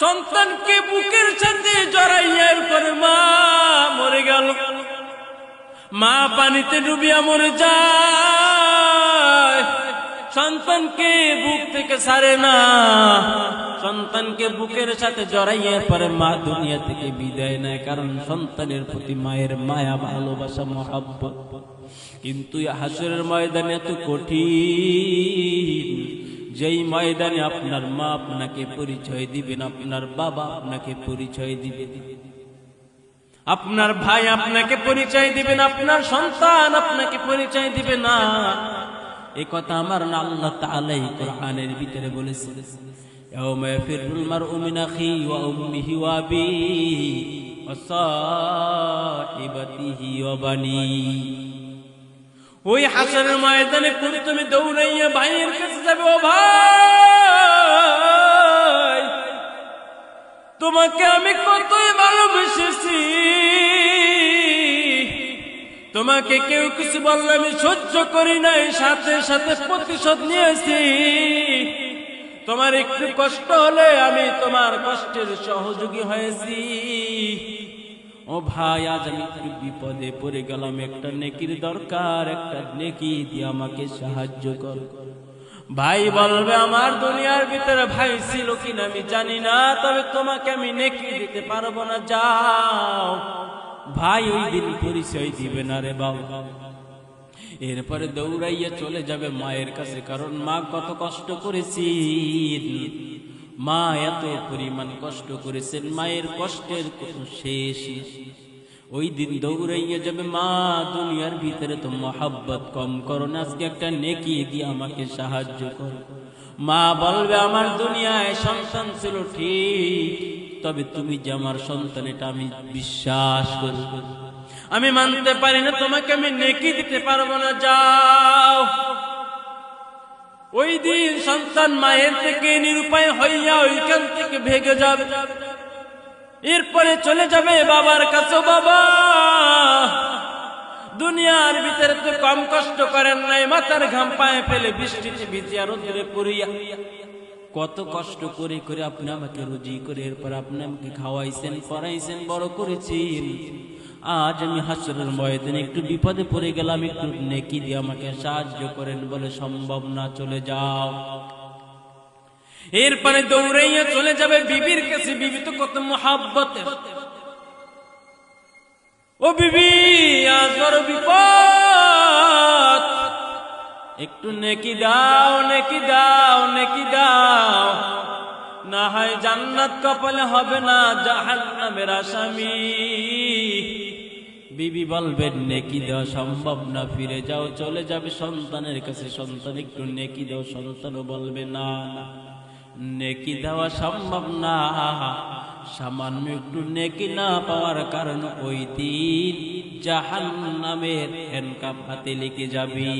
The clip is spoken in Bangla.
সন্তানকে বুকের সাথে জড়াইয়ার পরে মা মরে গেল। মা পানিতে ডুবিয়া মরে যায়। সন্তানকে বুক থেকে সারে না। সন্তানকে বুকের সাথে জড়াইয়ার পরে মা দুনিয়া থেকে বিদায় নেয়, কারণ সন্তানের প্রতি মায়ের মায়া, ভালোবাসা, মহাব্বত। কিন্তু হাসরের ময়দানে এত কঠিন। যেই ময়দানে আপনার মা আপনাকে পরিচয় দিবেন আপনার বাবা আপনাকে পরিচয় দিবে আপনার ভাই আপনাকে পরিচয় দিবেন আপনার সন্তান আপনাকে পরিচয় দিবে না এই কথা আমার না আল্লাহ তাআলা এই কোরআনের ভিতরে বলেছে يوم يفر المرء من أخيه وأمه وأبيه وصاحبته وبنيه ওই হাসরের ময়দানে কোন তুমি দৌড়াইয়া ভাইয়ের কাছে যাবে, ও ভাই। তোমাকে আমি কতই ভালোবেসেছি। তোমাকে কেউ কিছু বললে আমি সহ্য করি নাই, সাথে সাথে প্রতিশোধ নিয়েছি। তোমার একটু কষ্ট হলে আমি তোমার কষ্টের সহযোগী হয়েছি। ও ভাই, আজ আমি একটু বিপদে পড়ে গেলাম। একটা নেকির দরকার, একটা নেকি দিয়ে আমাকে সাহায্য কর। ভাই বলবে, আমার দুনিয়ার ভিতরে ভাই ছিল কিনা আমি জানি না, তবে তোমাকে আমি নেকি দিতে পারব না, যাও। ভাই ওই দিন পরিচয় দিবে না রে বাবা। এরপরে দৌড়াইয়া চলে যাবে মায়ের কাছে, কারণ মা কত কষ্ট করেছি মা এত পরিমাণ কষ্ট করেছেন, মায়ের কষ্টের কোনো শেষ ওই দিন দৌড়াইয়া যাবে, মা, দুনিয়ার ভিতরে তো মহাব্বত কম করো না, আজকে একটা নেকি দিয়ে আমাকে সাহায্য করো। মা বলবে, আমার দুনিয়ায় সন্তান ছিল ঠিক, তবে তুমি যে আমার সন্তান, এটা আমি বিশ্বাস করি। আমি মানতে পারি না, তোমাকে আমি নেকি দিতে পারব না যাও ওই দিন সন্তান মায়ের থেকে নিরুপায় হইয়া ওইখান থেকে ভেগে যাবে। এরপরে চলে যাবে বাবার কাছে, বাবা, দুনিয়ার ভিতরে তো কম কষ্ট করেন নাই, মাথার ঘাম পায়ে ফেলে বৃষ্টিতে ভিজিয়া রোদরে পড়িয়া। কত কষ্ট করে করে আপনি আমাকে রুজি করে, এরপর আপনি আমাকে খাওয়াইছেন, পড়াইছেন, বড় করেছেন। আজ আমি হাসরের ময়দানে একটু বিপদে পড়ে গেলাম, একটু নেকি দিয়ে আমাকে সাহায্য করেন বলে সম্ভব না, চলে যাও। এরপরে দৌড়াইয়া চলে যাবে বিবির কাছে, বিবি তো কত মহাব্বতে। ও বিবি, আজ বড় বিপদ। একটু নেকি দাও নেকি দাও নেকি দাও। না হয় জান্নাত কপালে হবে না, জাহান্নামের আসামি। বিবি বলবেন, নেকি দেওয়া সম্ভব না, ফিরে যাও, চলে যাবে সন্তানের কাছে। সন্তান একটু নেকি দাও, সন্তানও বলবে, না, নেকি দেওয়া সম্ভব না। সামান্য একটু নেকি না পাওয়ার কারণ ওই দিন জাহান নামের হ্যান্ডকাপ হাতে লিখে যাবি।